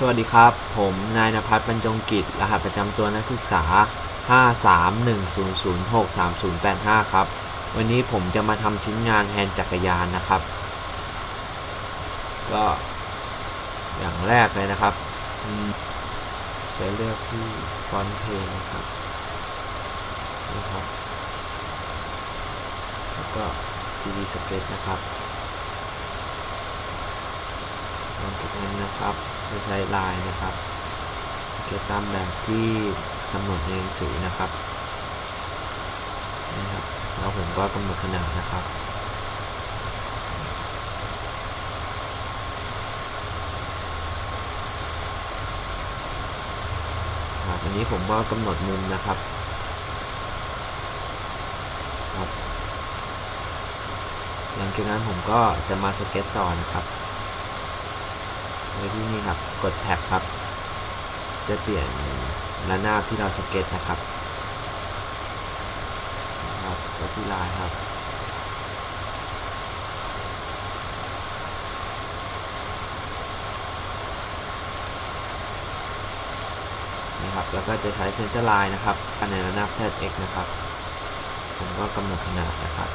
สวัสดีครับ ผมนายนภัสบรรจงกิจ รหัสประจำตัวนักศึกษา 531006385 ครับ วันนี้ผมจะมาทำชิ้นงานแทนจักรยานนะครับ ก็อย่างแรกเลยนะครับจะเลือกที่ฟอนต์เพลงนะครับนี่ครับ แล้วก็ 3D Sketch นะครับ หลังจากนั้นนะครับจะใช้ลายนะครับเก็บตามแบบที่กำหนดในหนังสือนะครับนี่ครับแล้วผมก็กำหนดขนาดนะครับครับอันนี้ผมก็กำหนดมุมนะครับครับหลังจากนั้นผมก็จะมาสเก็ตต่อนะครับ โดยที่นี่ครับ กดแท็บครับ จะเปลี่ยนระนาบที่เราสเก็ตนะครับครับกดที่ลายครับนะครับแล้วก็จะใช้เซนเตอร์ไลน์นะครับภายในระนาบ ZX นะครับ ผมก็กำหนดขนาดนะครับ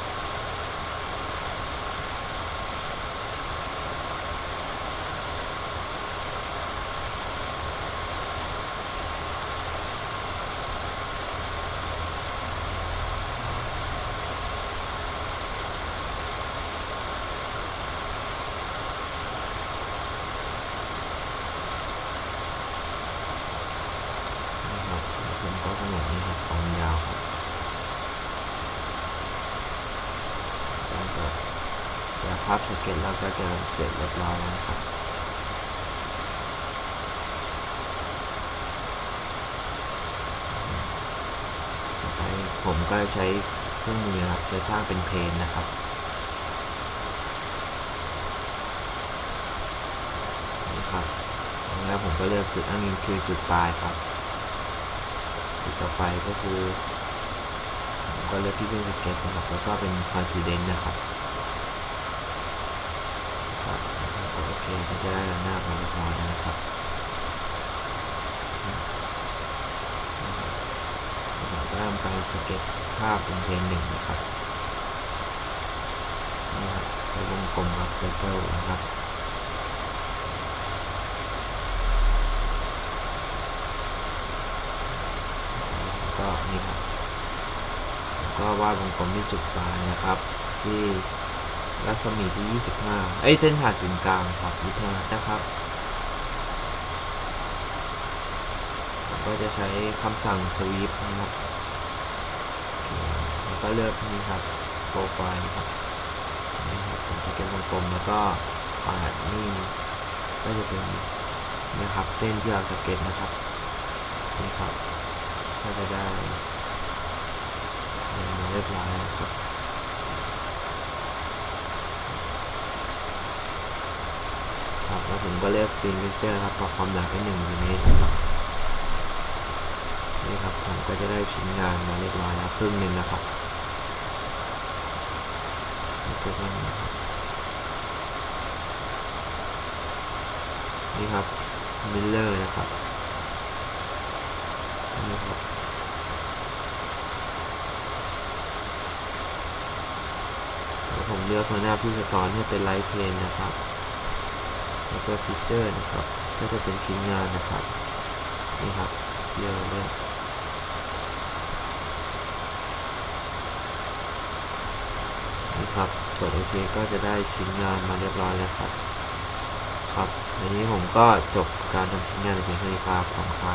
ผมก็กำ หนดนี่ครับความยาวครับแล้วก็แล้วภาพสเก็ตแล้วก็จะเสร็จเรียบร้อยแล้วนะครับต่อไปผมก็ใช้เครื่องมือครับจะสร้างเป็นเพลนนะครับนี่ครับแล้วผมก็เลือกจุดอ้างอิงคือจุดปลายครับ จุดต่อไปก็คือผมก็เลือกที่เครื่องสเก็ตนะครับแล้วก็เป็นคอนฟิเดนต์นะครับครับโอเคก็จะได้ระนาบมาเรียบร้อนะครับเราก็ทำการสเก็ตภาพเป็นเพลงหนึ่งนะครับนี่ครับใช้วงกลมครับเซอร์เคิลนะครับ ก็นี่ครับก็วาดวงกลมที่จุดปลายนะครับ ที่รัศมีที่ 25 เอ้ยเส้นผ่านศูนย์กลางครับ25นะครับก็จะใช้คำสั่งสวีปนะครับแล้วก็เลือกนี่ครับโปรไฟล์นะครับนี่ครับผมจะเป็นวงกลมแล้วก็ปาดนี่ก็จะเป็นนะครับเส้นที่เราสเก็ตนะครับนี่ครับ ก็จะได้เรียบร้อยแล้วครับครับแล้วผมก็เลือกซีนเจอร์ครับปรับความหนาเป็นหนึ่งมิลลิเมตรนะครับนี่ครับผมก็จะได้ชิ้นงานมาเรียบร้อยแล้วครึ่งหนึ่งนะครับนี่คือว่านะครับนี่ครับมิลเลอร์นะครับ ผมเลือกหัวหน้าผู้สอนให้เป็นไลท์เพนนะครับ แล้วก็ฟิเจอร์นะครับ ก็จะเป็นชิ้นงานนะครับ นี่ครับเยอะเลยนี่ครับกดโอเคก็จะได้ชิ้นงานมาเรียบร้อยแล้วครับ ครับอันนี้ผมก็จบการทำชิ้นงานในเพียงเท่านี้ครับขอบคุณครับ